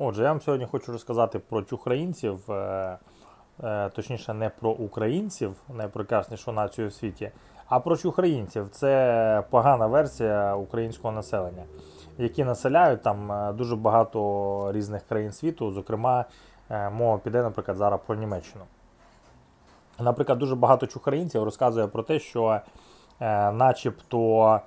Отже, я вам сьогодні хочу розказати про чухраїнців, е, е, точніше, не про українців, найпрекраснішу націю у світі, а про чухраїнців. Це погана версія українського населення, які населяють там е, дуже багато різних країн світу. Зокрема, мова піде, наприклад, зараз про Німеччину. Наприклад, дуже багато чухраїнців розказує про те, що начебто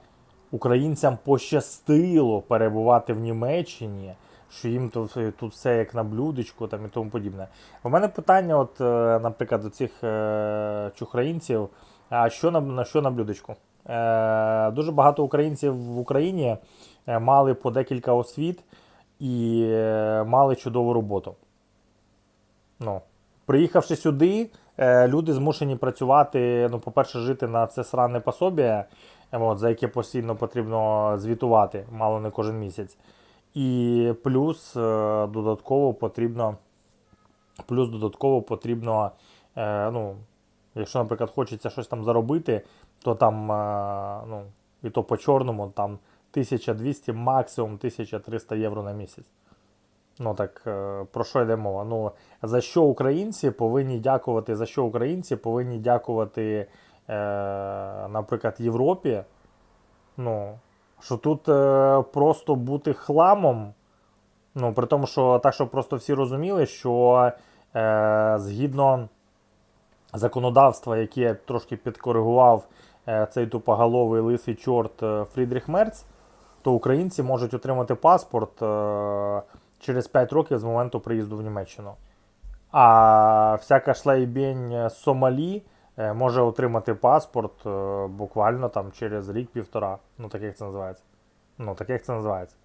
українцям пощастило перебувати в Німеччині, що їм тут, тут все як на блюдечку там і тому подібне. У мене питання, от, е, наприклад, до цих е, чухраїнців, а що на, на що на блюдечку? Е, дуже багато українців в Україні мали по декілька освіт і мали чудову роботу. Ну, приїхавши сюди, люди змушені працювати, ну, по-перше, жити на це сране пособі, от, за яке постійно потрібно звітувати, мало не кожен місяць. І плюс е, додатково потрібно, плюс додатково потрібно, е, ну, якщо, наприклад, хочеться щось там заробити, то там, е, ну, і то по чорному, там 1200, максимум 1300 євро на місяць. Ну так про що йде мова? Ну за що українці повинні дякувати? За що українці повинні дякувати, наприклад, Європі? Ну, що тут е, просто бути хламом. Ну, при тому, що так, щоб просто всі розуміли, що е, згідно законодавства, яке трошки підкоригував е, цей тупоголовий лисий чорт е, Фрідріх Мерц, то українці можуть отримати паспорт е, через 5 років з моменту приїзду в Німеччину. А всяка шлейбінь Сомалі е, може отримати паспорт е, буквально там через рік-півтора. Ну, так як це називається. Ну, так як це називається.